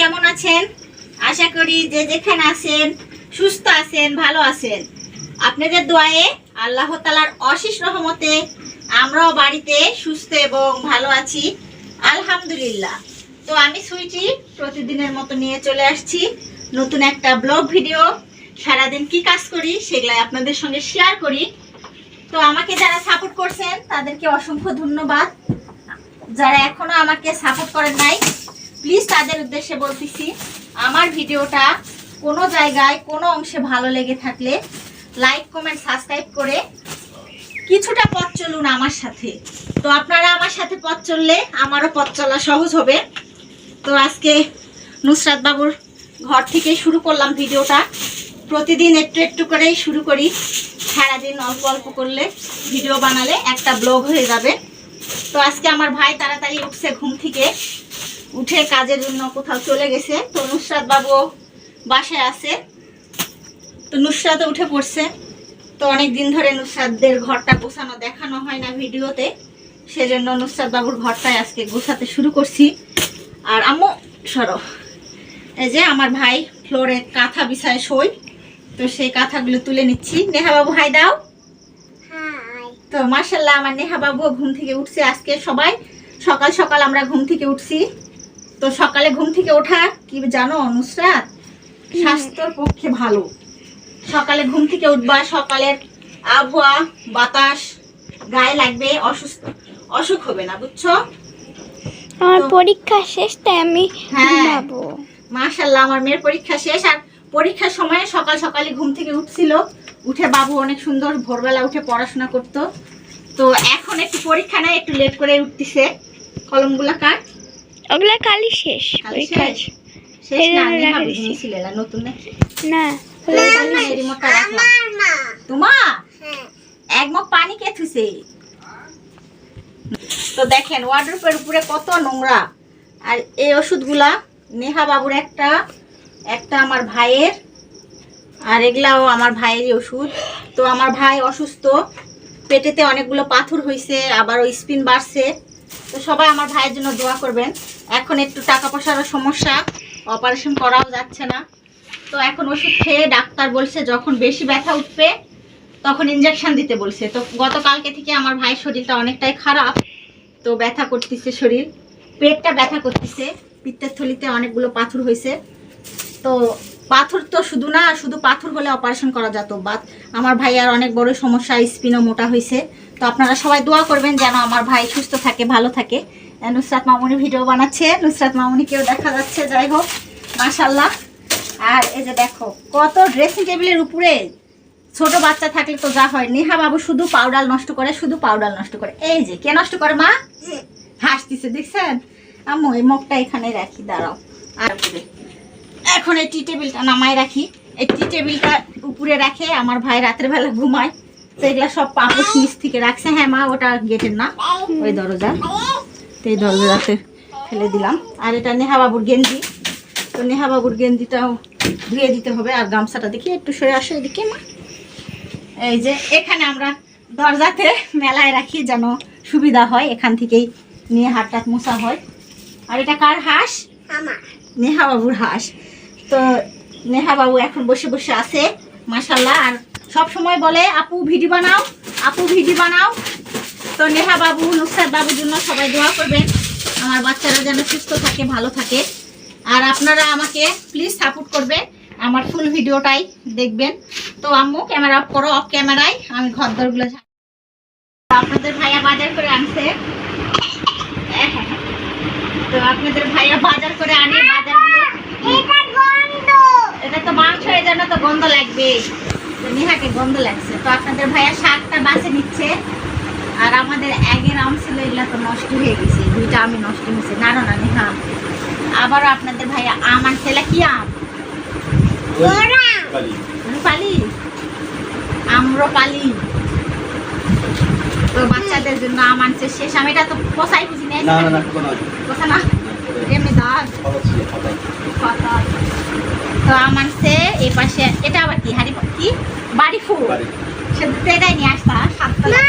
কেমন আছেন? আশা করি যে যেখানে আছেন, সুস্থ আছেন, ভালো আছেন। আপনাদের দোয়ায়ে আল্লাহ তালার অশেষ রহমতে আমরাও বাড়িতে সুস্থ এবং ভালো আছি। আলহামদুলিল্লাহ। তো আমি সুইটি প্রতিদিনের মতো নিয়ে চলে আসছি। নতুন একটা ব্লগ ভিডিও। সারাদিন কি কাজ করি সেগুলো আপনাদের সঙ্গে শেয়ার করি। তো আমাকে যারা সাপোর্ট করছেন, তাদেরকে অসংখ্য ধন্যবাদ। যারা এখনও আমাকে সাপোর্ট করেন নাই প্লিজ তাদের উদ্দেশ্যে বলতেছি, আমার ভিডিওটা কোনো জায়গায়, কোনো অংশে ভালো লেগে থাকলে লাইক কমেন্ট সাবস্ক্রাইব করে কিছুটা পথ চলুন আমার সাথে। তো আপনারা আমার সাথে পথ চললে আমারও পথ চলা সহজ হবে। তো আজকে নুসরাত বাবুর ঘর থেকে শুরু করলাম ভিডিওটা। প্রতিদিন একটু একটু করেই শুরু করি। সারাদিন অল্প অল্প করলে ভিডিও বানালে একটা ব্লগ হয়ে যাবে। তো আজকে আমার ভাই তাড়াতাড়ি উঠছে ঘুম থেকে। উঠে কাজের জন্য কোথাও চলে গেছে। তো নুসরাত বাবু বাসায় আছে। তো নুসরাত উঠে পড়ছে। তো অনেক দিন ধরে নুসরাতদের ঘরটা গোছানো দেখানো হয় না ভিডিওতে। সেজন্য নুসরাত বাবুর ঘরটায় আজকে গোছাতে শুরু করছি। আর আম্মু সরো। এই যে আমার ভাই ফ্লোরে কাঁথা বিছায় শোয়। তো সেই কাঁথাগুলো তুলে নিচ্ছি। নেহা বাবু হাই দাও। তো মার্শাল্লাহ আমার নেহা বাবু ঘুম থেকে উঠছে আজকে সবাই। সকাল সকাল আমরা ঘুম থেকে উঠছি। তো সকালে ঘুম থেকে ওঠা কি জানো নুসরাত? স্বাস্থ্যর পক্ষে ভালো। সকালে ঘুম থেকে উঠবা সকালের আবহাওয়া বাতাস গায়ে লাগবে অসুস্থ অসুখ হবে না বুঝছ? আমার পরীক্ষা শেষ তাই আমি হ্যাঁ। ঘুমাবো। মাশাল্লাহ আমার মেয়ের পরীক্ষা শেষ। আর পরীক্ষার সময় সকাল সকালে ঘুম থেকে উঠছিল। উঠে বাবু অনেক সুন্দর ভোরবেলা উঠে পড়াশোনা করত। তো এখন একটু পরীক্ষা নেয় একটু লেট করে উঠতেছে। কলমগুলা কাট। ওগুলা কালই শেষ কাল পরীক্ষা শেষ? না জন্য নেহা রাখা বুঝি দিছি। না, নতুন নাকি না তোমা এক মগ পানি কে থুছে তো দেখেন ওয়ার্ড্রোপের উপরে কত নোংরা। আর এই ওষুধগুলা নেহা বাবুর একটা একটা আমার ভাইয়ের আর এগুলাও আমার ভাইয়েরই ওষুধ। তো আমার ভাই অসুস্থ পেটেতে অনেকগুলো পাথর হয়েছে আবার ওই স্পিন বাড়ছে। তো সবাই আমার ভাইয়ের জন্য দোয়া করবেন। এখন একটু টাকা পয়সারও সমস্যা অপারেশন করাও যাচ্ছে না। তো এখন ওষুধ খেয়ে ডাক্তার বলছে, যখন বেশি ব্যথা উঠবে, তখন ইঞ্জেকশন দিতে বলছে। তো গতকালকে থেকে আমার ভাইয়ের শরীরটা অনেকটাই খারাপ, তো ব্যথা করতেছে শরীর। পেটটা ব্যথা করতেছে, পিত্তের থলিতে অনেকগুলো পাথর হয়েছে। তো পাথর তো শুধু না, শুধু পাথর হলে অপারেশন করা যেত বা আমার ভাই আর অনেক বড় সমস্যা স্পিনও মোটা হয়েছে। তো আপনারা সবাই দোয়া করবেন যেন আমার ভাই সুস্থ থাকে, ভালো থাকে। নুসরাত মামুনি ভিডিও বানাচ্ছে। নুসরাত মামুনিকেও দেখা যাচ্ছে, যাই হোক মাশাল্লাহ আর এই যে দেখো, কত ড্রেসিং টেবিলের উপরে ছোট বাচ্চা থাকলে তো যা হয়। নেহা বাবু শুধু পাউডার নষ্ট করে, শুধু পাউডার নষ্ট করে। এই যে, কে নষ্ট করে, মা? হাসতিছে, দেখছেন? আম্মু, এই মগটা এখানে রাখি, দাঁড়াও। আর এখন এই টি টেবিলটা নামাই রাখি। এই টি টেবিলটা উপরে রাখে, আমার ভাই রাতের বেলা ঘুমায়। তো এগুলা সব পাপড় নিচ থেকে রাখছে। হ্যাঁ মা ওটা গেটের না? ওই দরজা। তো এই দরজাতে ফেলে দিলাম। আর এটা নেহা বাবুর গেঞ্জি। তো নেহা বাবুর গেঞ্জিটাও ধুয়ে দিতে হবে। আর গামছাটা দেখি একটু সরে আসো এদিকে মা। এই যে এখানে আমরা দরজাতে মেলায় রাখি যেন সুবিধা হয়। এখান থেকেই নিয়ে হাত টাত মোছা হয়। আর এটা কার হাঁস? নেহা বাবুর হাঁস। তো নেহা বাবু এখন বসে বসে আছে মাসাল্লাহ আর সব সময় বলে আপু ভিডিও বানাও আপু ভিডিও বানাও। তো নেহা বাবু নুসরাত বাবুর জন্য সবাই দোয়া করবেন। আমার বাচ্চারা যেন সুস্থ থাকে ভালো থাকে। আর আপনারা আমাকে প্লিজ সাপোর্ট করবেন আমার ফুল ভিডিওটাই দেখবেন। তো আম্মু ক্যামেরা অফ করো অফ ক্যামেরায় আমি ঘর দরগুলো আপনাদের ভাইয়া বাজার করে আনছে। তো আপনাদের ভাইয়া বাজার করে আনে বাজারগুলো এটা তো মাংস এই জন্য তো গন্ধ লাগবে নেহাকে গন্ধ লাগছে। তো আপনাদের ভাইয়া শাকটা বাছে নিচ্ছে। আর আমাদের আগের আম ছিল এগুলা তো নষ্ট হয়ে গেছে। দুইটা আমি নষ্ট হয়েছে। না না নেহা। আবারও আপনাদের ভাইয়া আম আনছে। কি আম? রূপালি। আম্রপালি তো বাচ্চাদের জন্য আম আনছে শেষ। আম এটা তো পোষাই বুঝি নেই। পোষা না? এমনি দাঁত তো আম আনছে এই পাশে এটা আবার কি? হাড়ি কি? বাড়ি ফুল। সে তো এটাই নিয়ে আসতা সাতটা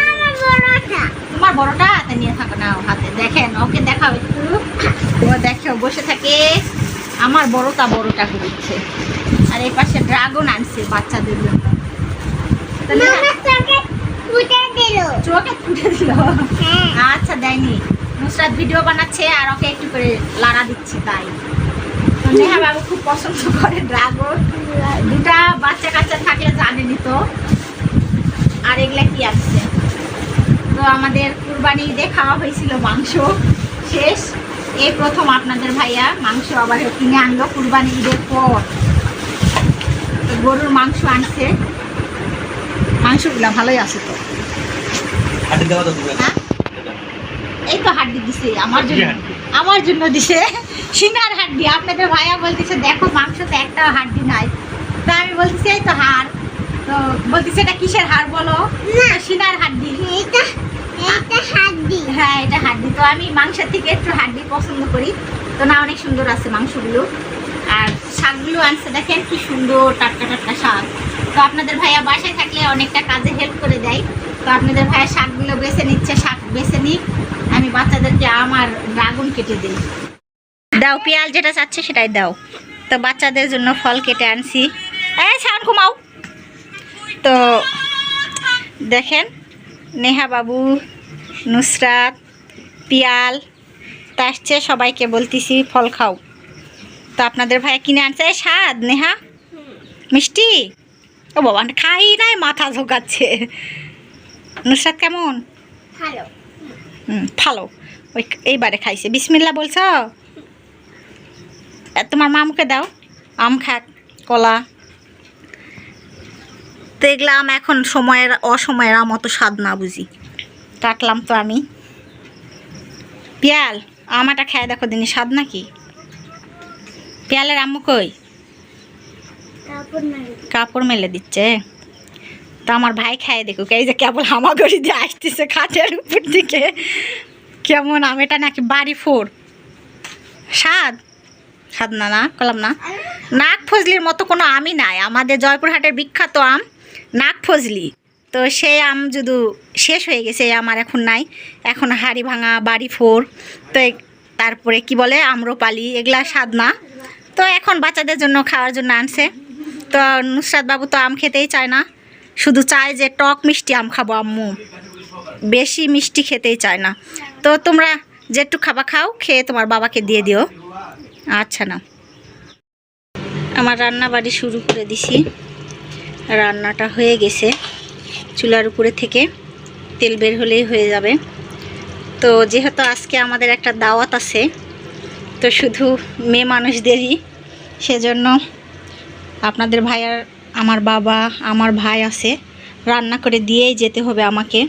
তোমার বড়টা? হাতে নিয়ে থাকো না হাতে। দেখেন ওকে দেখাও একটু। ও দেখো বসে থাকে। আমার বড়টা বড়টা দিচ্ছে আর এই পাশে ড্রাগন আনছে বাচ্চাদের জন্য। চোখে ফুটে দিল। আচ্ছা দেয়নি। নুসরাত ভিডিও বানাচ্ছে আর ওকে একটু করে লাড়া দিচ্ছে তাই। বাবু খুব পছন্দ করে ড্রাগন। দুটা বাচ্চা কাচ্চা থাকলে জানেনি তো। আর এগুলা কি আসছে তো আমাদের কুরবানি ঈদে খাওয়া হয়েছিল মাংস। শেষ। এই প্রথম আপনাদের ভাইয়া মাংস আবার কিনে আনলো কুরবানি ঈদের পর। গরুর মাংস আনছে। মাংসগুলা ভালোই আছে তো। হ্যাঁ? এই তো হাড্ডি দিছে। আমার জন্য আমার জন্য দিছে। সিনার হাড্ডি আপনাদের ভাইয়া বলতেছে দেখো মাংসতে একটা হাড্ডি নাই। তা আমি বলতেছি এই তো হাড়। তো বলতেছে এটা কিসের হাড় বলো? তো সিনার হাড্ডি। হ্যাঁ এটা হাড্ডি। তো আমি মাংসের থেকে একটু হাড্ডি পছন্দ করি। তো না অনেক সুন্দর আছে মাংসগুলো। আর শাকগুলো আনছে দেখেন কি সুন্দর টাটকা টাটকা শাক। তো আপনাদের ভাইয়া বাসায় থাকলে অনেকটা কাজে হেল্প করে দেয়। তো আপনাদের ভাইয়া শাকগুলো বেছে নিচ্ছে শাক বেছে নিক। আমি বাচ্চাদেরকে আমার ড্রাগন কেটে দিই। দাও পেঁয়াজ যেটা চাচ্ছে সেটাই দাও। তো বাচ্চাদের জন্য ফল কেটে আনছি। এই সাউন্ড ঘুমাও। তো দেখেন নেহা বাবু নুসরাত পিয়াল তা আসছে সবাইকে বলতেছি ফল খাও। তো আপনাদের ভাই কিনে আনছে। এই স্বাদ নেহা। মিষ্টি? ও বাবা খাই নাই মাথা ঝোকাচ্ছে। নুসরাত কেমন? ভালো। হুম ভালো। ওই এইবারে খাইছে। বিসমিল্লা বলছ? তোমার মামুকে দাও। আম খাক কলা। তো এগুলা আম এখন সময়ের অসময়ের আম অত স্বাদ না বুঝি। কাটলাম তো আমি। পিয়াল আমাটা খেয়ে দেখো দিনই স্বাদ নাকি? পিয়ালের আম্মু কই? কাপড় মেলে দিচ্ছে। তো আমার ভাই খায় দেখুক এই যে কেবল হামাগড়ি দিয়ে আসতেছে খাটের উপর দিকে। কেমন আমেটা নাকি বাড়ি ফোর। স্বাদ? স্বাদ না না কলাম না। নাক ফজলির মতো কোনো আমই নাই। আমাদের জয়পুরহাটের বিখ্যাত আম নাক ফজলি তো সেই আম যদি শেষ হয়ে গেছে আমার এখন নাই। এখন হাড়ি ভাঙা, বাড়ি ফোর, তো তারপরে কি বলে, আম্রপালি, এগুলা স্বাদ না তো এখন বাচ্চাদের জন্য খাওয়ার জন্য আনছে। তো নুসরাত বাবু তো আম খেতেই চায় না। শুধু চায় যে টক মিষ্টি আম খাব, আম্মু। বেশি মিষ্টি খেতেই চায় না। তো তোমরা যেটু খাবা খাও, খেয়ে তোমার বাবাকে দিয়ে দিও। আচ্ছা না। আমার রান্না বাড়ি শুরু করে দিছি। রান্নাটা হয়ে গেছে চুলার উপরে থেকে। তেল বের হলেই হয়ে যাবে। তো যেহেতু আজকে আমাদের একটা দাওয়াত আছে, তো শুধু মেয়ে মানুষদেরই, সেজন্য আপনাদের ভাইয়ার, আমার বাবা, আমার ভাই আছে, রান্না করে দিয়েই যেতে হবে আমাকে।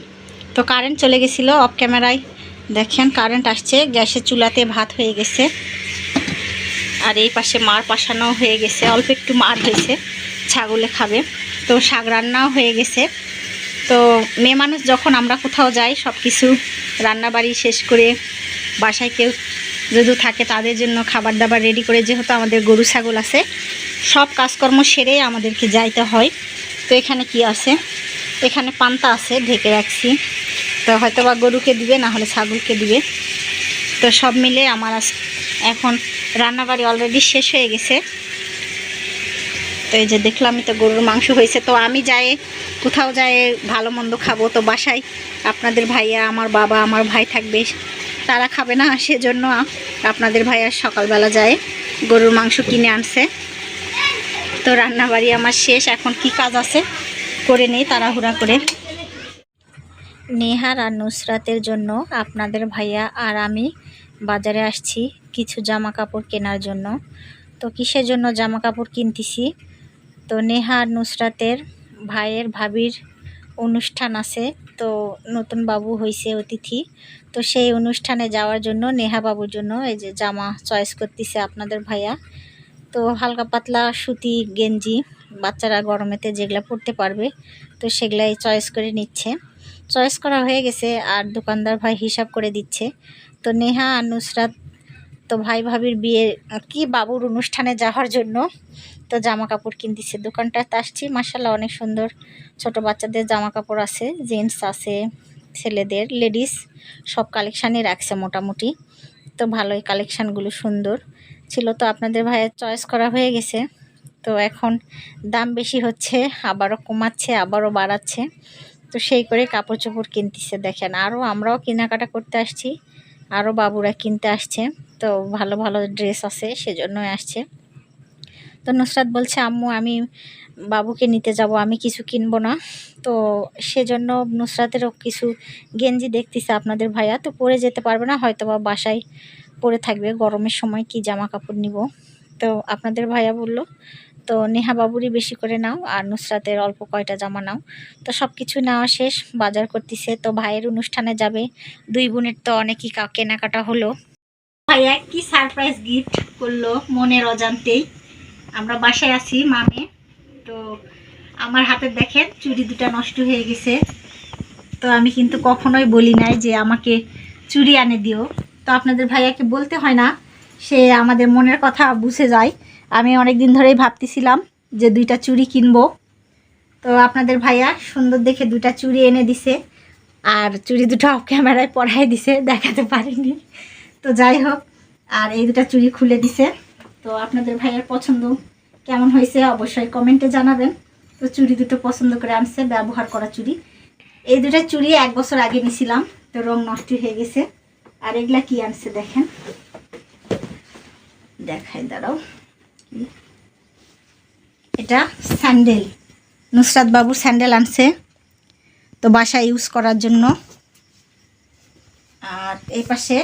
তো কারেন্ট চলে গেছিল অফ ক্যামেরায় দেখেন কারেন্ট আসছে, গ্যাসের চুলাতে ভাত হয়ে গেছে। আর এই পাশে মার পাশানো হয়ে গেছে, অল্প একটু মার হয়েছে, ছাগলে খাবে। তো শাক রান্নাও হয়ে গেছে। তো মেয়ে মানুষ যখন আমরা কোথাও যাই সব কিছু রান্নাবাড়ি শেষ করে বাসায় কেউ যদি থাকে, তাদের জন্য খাবার দাবার রেডি করে, যেহেতু আমাদের গরু, ছাগল আছে, সব কাজকর্ম সেরে আমাদেরকে যাইতে হয়। তো এখানে কি আছে? এখানে পান্তা আছে, ঢেকে রাখছি। তো হয়তো বা গরুকে দিবে, না হলে ছাগলকে দিবে। তো সব মিলে আমার এখন রান্নাবাড়ি অলরেডি শেষ হয়ে গেছে। তো এই যে দেখলাম তো গরুর মাংস হয়েছে। তো আমি যাই, কোথাও যাই, ভালো মন্দ খাব তো বাসায়। আপনাদের ভাইয়া, আমার বাবা, আমার ভাই থাকবে। তারা খাবে না, সেজন্য আপনাদের ভাইয়া সকালবেলা যায়, গরুর মাংস কিনে আনছে। তো রান্নাবাড়ি আমার শেষ, এখন কি কাজ আছে করে নেই, তাড়াহুড়া করে। নেহার আর নুসরাতের জন্য আপনাদের ভাইয়া আর আমি বাজারে আসছি কিছু জামা কাপড় কেনার জন্য। তো কিসের জন্য জামা কাপড় কিনতেছি? তো নেহা নুসরাতের ভাইয়ের ভাবির অনুষ্ঠান আছে। তো নতুন বাবু হয়েছে অতিথি। তো সেই অনুষ্ঠানে যাওয়ার জন্য নেহা বাবুর জন্য এই যে জামা চয়েস করতেছে আপনাদের ভাইয়া। তো হালকা পাতলা সুতি, গেঞ্জি বাচ্চারা গরমেতে যেগুলা পরতে পারবে, তো সেগুলাই চয়েস করে নিচ্ছে। চয়েস করা হয়ে গেছে আর দোকানদার ভাই হিসাব করে দিচ্ছে। তো নেহা আর নুসরাত তো ভাই ভাবির বিয়ে, কি বাবুর অনুষ্ঠানে যাওয়ার জন্য তো জামা কাপড় কিনতেছে। দোকানটাতে আসছি মাসাল্লাহ অনেক সুন্দর। ছোট বাচ্চাদের জামা কাপড় আছে, জেন্টস আছে, ছেলেদের, লেডিস সব কালেকশানই রাখছে মোটামুটি। তো ভালোই কালেকশানগুলো সুন্দর। ছিল তো আপনাদের ভাইয়ের চয়েস করা হয়ে গেছে। তো এখন দাম বেশি হচ্ছে, আবারও কমাচ্ছে, আবারও বাড়াচ্ছে। তো সেই করে কাপড় চোপড় কিনতেছে, দেখেন। আরও আমরাও কেনাকাটা করতে আসছি আরও বাবুরা কিনতে আসছে। তো ভালো ভালো ড্রেস আছে, সেজন্যই আসছে। তো নুসরাত বলছে, আম্মু, আমি বাবুকে নিতে যাব, আমি কিছু কিনবো না। তো সেজন্য নুসরাতেরও কিছু গেঞ্জি দেখতেছে আপনাদের ভাইয়া। তো পরে যেতে পারবে না হয়তো বা বাসায় পরে থাকবে, গরমের সময় কি জামা কাপড় নিব। তো আপনাদের ভাইয়া বলল তো নেহা বাবুরই বেশি করে নাও, আর নুসরাতের অল্প কয়টা জামা নাও। তো সব কিছু নেওয়া শেষ, বাজার করতেছে, তো ভাইয়ের অনুষ্ঠানে যাবে। দুই বোনের তো অনেকই কেনাকাটা হলো। ভাইয়া কি সারপ্রাইজ গিফট করল মনের অজান্তেই। আমরা বাসায় আছি, মামে। তো আমার হাতে দেখেন, চুড়ি দুটা নষ্ট হয়ে গেছে। তো আমি কিন্তু কখনোই বলি নাই যে আমাকে চুড়ি আনে দিও। তো আপনাদের ভাইয়াকে বলতে হয় না, সে আমাদের মনের কথা বুঝে যায়। আমি অনেক দিন ধরেই ভাবতেছিলাম যে দুইটা চুড়ি কিনবো। তো আপনাদের ভাইয়া সুন্দর দেখে দুইটা চুড়ি এনে দিছে, আর চুড়ি দুটো অফ ক্যামেরায় পরাই দিছে, দেখাতে পারিনি। তো যাই হোক, আর এই দুটা চুড়ি খুলে দিছে। তো আপনাদের ভাইয়ের পছন্দ কেমন হয়েছে অবশ্যই কমেন্টে জানাবেন। তো চুড়ি দুটো পছন্দ করে আনছে, ব্যবহার করা চুড়ি। এই দুটো চুড়ি এক বছর আগে নিছিলাম, তো রং নষ্ট হয়ে গেছে। আর এগুলা কি আনছে দেখেন। দেখাই দাঁড়াও? এটা স্যান্ডেল। নুসরাত বাবুর স্যান্ডেল আনছে, তো বাসায় ইউজ করার জন্য। আর এই পাশে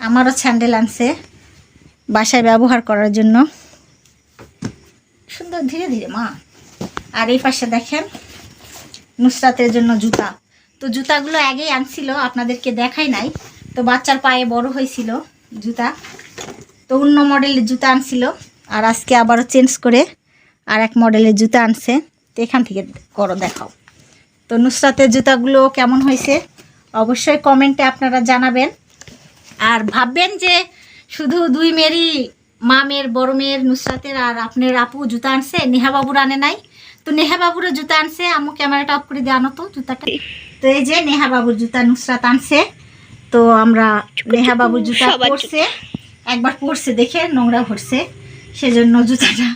আমারও স্যান্ডেল আনছে, বাসায় ব্যবহার করার জন্য। সুন্দর, ধীরে ধীরে, মা। আর এই পাশে দেখেন, নুসরাতের জন্য জুতা। তো জুতাগুলো আগেই আনছিল, আপনাদেরকে দেখাই নাই। তো বাচ্চার পায়ে বড় হয়েছিল জুতা। তো অন্য মডেলের জুতা আনছিল। আর আজকে আবারও চেঞ্জ করে আর এক মডেলের জুতা আনছে। তো এখান থেকে করো দেখাও। তো নুসরাতের জুতাগুলো কেমন হয়েছে? অবশ্যই কমেন্টে আপনারা জানাবেন। আর ভাববেন যে শুধু দুই মেয়েরই মামের বড় মেয়ের নুসরাতের আর আপনার আপু জুতা আনছে নেহা বাবুর আনে নাই। তো নেহা বাবুরও জুতা আনছে আমু ক্যামেরাটা অফ করে দিয়ে আনো তো জুতাটা। তো এই যে নেহা বাবুর জুতা নুসরাত আনছে। তো আমরা নেহা বাবুর জুতা পরছে একবার পরছে দেখে নোংরা ভরছে। সেজন্য জুতাটা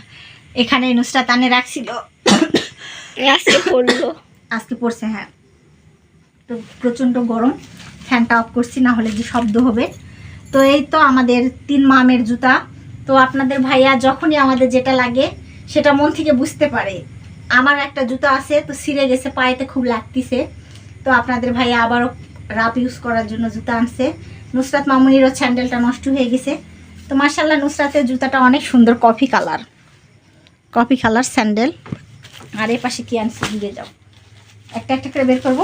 এখানে নুসরাত আনে রাখছিল। আজকে পড়ল আজকে পড়ছে হ্যাঁ। তো প্রচণ্ড গরম ফ্যানটা অফ করছি না হলে যে শব্দ হবে। তো এই তো আমাদের তিন মামের জুতা। তো আপনাদের ভাইয়া যখনই আমাদের যেটা লাগে সেটা মন থেকে বুঝতে পারে। আমার একটা জুতা আছে তো ছিঁড়ে গেছে পায়েতে খুব লাগতিছে। তো আপনাদের ভাইয়া আবারও রাপ ইউজ করার জন্য জুতা আনছে। নুসরাত মামুনিরও স্যান্ডেলটা নষ্ট হয়ে গেছে। তো মার্শাল্লাহ নুসরাতের জুতাটা অনেক সুন্দর coffee colour. Coffee colour sandal. আর এ পাশে কি আনছে? দিয়ে যাও। একটা একটা করে বের করব?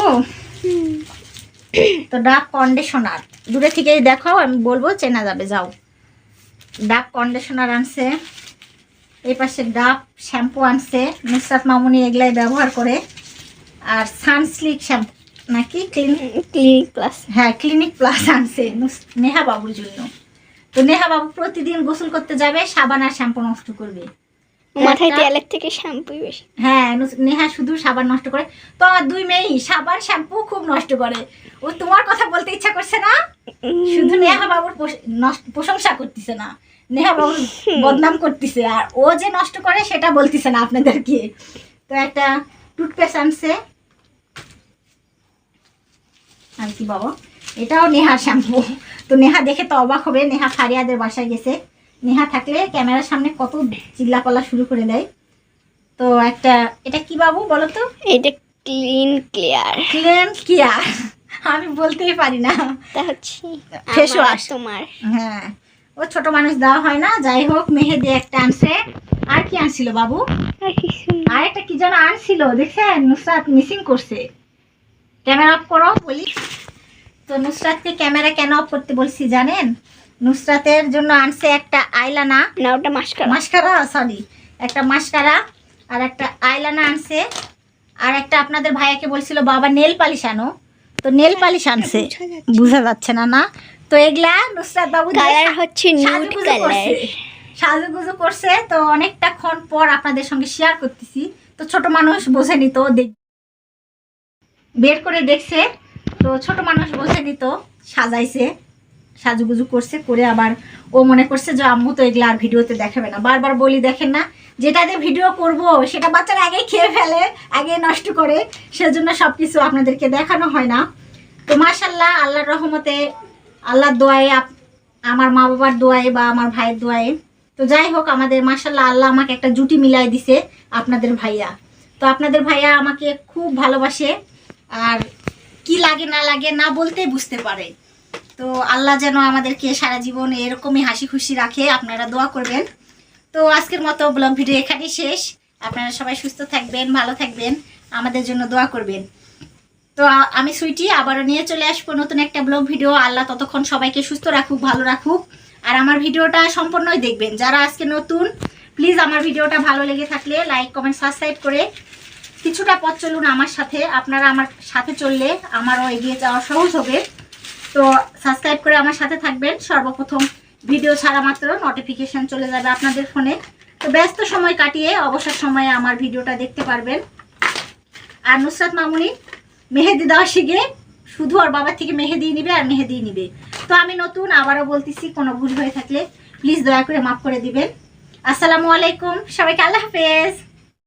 তো ডাব কন্ডিশনার। দূরে থেকেই দেখাও আমি বলব চেনা যাবে যাও। ডাব কন্ডিশনার আনছে। এই পাশে ডাব শ্যাম্পু আনছে। নুসরাত মামুনি এগুলাই ব্যবহার করে। আর সানস্লিক শ্যাম্পু নাকি? Clean Clinic Plus. হ্যাঁ ক্লিনিক প্লাস আনছে নেহা বাবুর জন্য। তো নেহা বাবু প্রতিদিন গোসল করতে যাবে সাবান আর শ্যাম্পু নষ্ট করবে। মাথায় তেলের থেকে শ্যাম্পুই বেশি। হ্যাঁ নেহা শুধু সাবান নষ্ট করে। তো আমার দুই মেয়েই সাবান শ্যাম্পু খুব নষ্ট করে। ও তোমার কথা বলতে ইচ্ছা করছে না? শুধু নেহা বাবুর প্রশংসা করতেছে না। নেহা বাবুর বদনাম করতেছে। আর ও যে নষ্ট করে সেটা বলতেছে না আপনাদেরকে। তো একটা টুথপেস্ট আনছে। আর কি বাবা? এটাও নেহার শ্যাম্পু। তো নেহা দেখে তো অবাক হবে নেহা ফারিয়াদের বাসায় গেছে। নেহা থাকলে ক্যামেরার সামনে কত চিল্লাপাল্লা শুরু করে দেয়। তো একটা এটা কি বাবু বলো তো? এটা ক্লিন ক্লিয়ার। ক্লিন কিয়া আমি বলতেই পারি না। তা হচ্ছে তোমার। হ্যাঁ ও ছোট মানুষ দেওয়া হয় না। যাই হোক মেহেদি একটা আনছে। আর কি আনছিল বাবু? আর আর একটা কি যেন আনছিল দেখছেন? নুসরাত মিসিং করছে। ক্যামেরা অফ করো বলি। তো নুসরাতকে ক্যামেরা কেন অফ করতে বলছি জানেন? নুসরাতের জন্য আনছে একটা আইলানা। না ওটা মাস্কারা। মাস্কারা সরি একটা মাস্কারা আর একটা আইলানা আনছে। আর একটা আপনাদের ভাইয়াকে বলছিল বাবা নেল পালিশ আনো। তো নেল পালিশ আনছে। বোঝা যাচ্ছে। না না? তো এগুলা নুসরাত বাবু কালার হচ্ছে নিউড সাজুগুজু কালার করছে। সাজুগুজু করছে। তো অনেকটা ক্ষণ পর আপনাদের সঙ্গে শেয়ার করতেছি। তো ছোট মানুষ বোঝে নিত দেখ- বের করে দেখছে। তো ছোট মানুষ বসে দিত, সাজাইছে, সাজুগুজু করছে, করে আবার ও মনে করছে যে আম্মু তো এগুলো আর ভিডিওতে দেখাবে না। বারবার বলি, দেখেন না, যেটা দিয়ে ভিডিও করব, সেটা বাচ্চারা আগে খেয়ে ফেলে আগে নষ্ট করে, সেজন্য সব কিছু আপনাদেরকে দেখানো হয় না। তো মাশাল্লাহ আল্লাহর রহমতে, আল্লাহর দোয়ায় আমার মা বাবার দোয়ায় বা আমার ভাইয়ের দোয়ায়। তো যাই হোক, আমাদের মাশাল্লাহ আল্লাহ আমাকে একটা জুটি মিলাই দিছে আপনাদের ভাইয়া। তো আপনাদের ভাইয়া আমাকে খুব ভালোবাসে, আর কি লাগে, না লাগে, না বলতে বুঝতে পারে। তো আল্লাহ যেন আমাদেরকে সারা জীবন এরকমই হাসি খুশি রাখে, আপনারা দোয়া করবেন। তো আজকের মতো ব্লগ ভিডিও এখানেই শেষ। আপনারা সবাই সুস্থ থাকবেন, ভালো থাকবেন, আমাদের জন্য দোয়া করবেন। তো আমি সুইটি, আবারও নিয়ে চলে আসব নতুন একটা ব্লগ ভিডিও। আল্লাহ ততক্ষণ সবাইকে সুস্থ রাখুক, ভালো রাখুক। আর আমার ভিডিওটা সম্পূর্ণই দেখবেন। যারা আজকে নতুন, প্লিজ আমার ভিডিওটা ভালো লেগে থাকলে লাইক, কমেন্ট, সাবস্ক্রাইব করে কিছুটা পথ চলুন আমার সাথে। আপনারা আমার সাথে চললে আমারও এগিয়ে যাওয়া সহজ হবে। তো সাবস্ক্রাইব করে আমার সাথে থাকবেন। সর্বপ্রথম ভিডিও ছাড়া মাত্র নোটিফিকেশন চলে যাবে আপনাদের ফোনে তো ব্যস্ত সময় কাটিয়ে অবসর সময়ে আমার ভিডিওটা দেখতে পারবেন। আর নুসরাত মামুনি মেহেদি দেওয়া শিখে শুধু আর বাবার থেকে মেহেদি নিবে আর মেহেদি নিবে। তো আমি নতুন, আবারও বলতেছি, কোনো ভুল হয়ে থাকলে প্লিজ দয়া করে মাফ করে দিবেন। আসসালামু আলাইকুম, সবাইকে আল্লাহ হাফেজ।